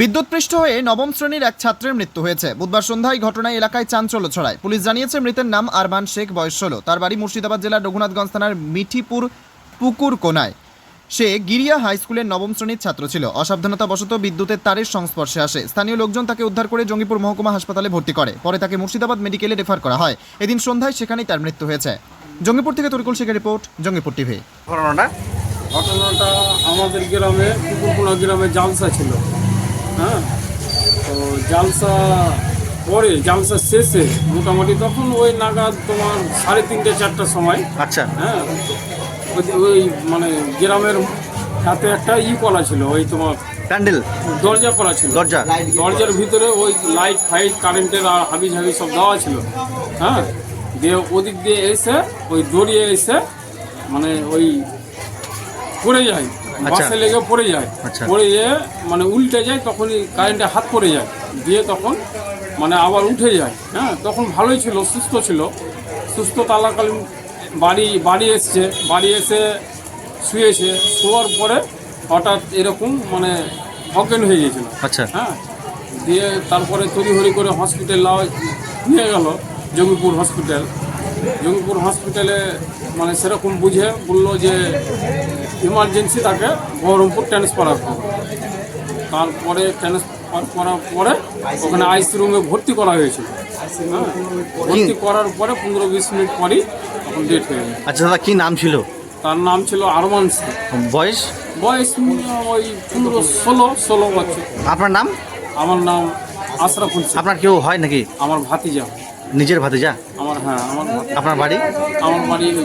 বিদ্যুৎপৃষ্ট হয়ে নবম শ্রেণির এক ছাত্রের মৃত্যু হয়েছে। বুধবার সন্ধ্যায় ঘটনায় এলাকায় চাঞ্চল্য ছড়ায়। পুলিশ জানিয়েছে, মৃতের নাম আরমান শেখ, বয়স ষোলো। তার বাড়ি মুর্শিদাবাদ জেলার রঘুনাথগঞ্জ থানার মিঠিপুর পুকুর কোনায়। সে গিরিয়া হাই স্কুলের নবম শ্রেণির ছাত্র ছিল। অসাবধানতাবশত বিদ্যুতের তারের সংস্পর্শে আসে। স্থানীয় লোকজন তাকে উদ্ধার করে জঙ্গিপুর মহকুমা হাসপাতালে ভর্তি করে। পরে তাকে মুর্শিদাবাদ মেডিকেলে রেফার করা হয়। এদিন সন্ধ্যায় সেখানেই তার মৃত্যু হয়েছে। জঙ্গিপুর থেকে তরিকুল শেখের রিপোর্ট, জঙ্গিপুর টিভি। ঘটনাটা? আমাদের গ্রামে কুকুরকুনা গ্রামে জালসা ছিল। হ্যাঁ? তো জালসা পরে জালসা শেষে মোটামুটি তখন ওই নাগাদ তোমার সাড়ে তিনটে চারটার সময় আচ্ছা। হ্যাঁ? ওই- মানে গ্রামের হাতে একটা ই করা ছিল ওই তোমার প্যান্ডেল। দরজা করা ছিল। দরজা। দরজার ভিতরে ওই লাইট ফাইট কারেন্টের আর হাবি ঝাবি সব দেওয়া ছিল হ্যাঁ? দিয়ে ওদিক দিয়ে এসে ওই দড়িয়ে এসে মানে ওই পড়ে যায়। বাসে লেগে পড়ে যায়। আচ্ছা। পড়ে যেয়ে মানে উল্টে যায় তখনই কারেন্টে হাত পড়ে যায়। দিয়ে তখন মানে আবার উঠে যায়। হ্যাঁ তখন ভালোই ছিল সুস্থ ছিল। সুস্থ তালাকালীন বাড়ি বাড়ি এসছে। বাড়ি এসে শুয়েছে। শোয়ার পরে হঠাৎ এরকম মানে অজ্ঞান হয়ে গিয়েছিল। আচ্ছা। হ্যাঁ দিয়ে তারপরে তড়িঘড়ি করে হসপিটাল নিয়ে গেল জঙ্গিপুর হসপিটাল জঙ্গিপুর হসপিটালে মানে সেরকম বুঝে বলল যে ইমার্জেন্সি তাকে বহরমপুর ট্রান্সফার করো তারপরে ট্রান্সফার করার পরে ওখানে আইসি রুমে ভর্তি করা হয়েছিল। হ্যাঁ ভর্তি করার পরে পনেরো বিশ মিনিট পরই তখন ডেট হয়ে গেল। আচ্ছা দাদা কি নাম ছিল? তার নাম ছিল আরমান সিং। বয়স? বয়স ওই পনেরো ষোলো ষোলো বছর। আপনার নাম? আমার নাম আশরাফুল শেখ আপনার কেউ হয় নাকি? আমার ভাতিজা। নিজের ভাতিজা? আমার হ্যাঁ আমার আপনার বাড়ি? আমার বাড়ি ওই।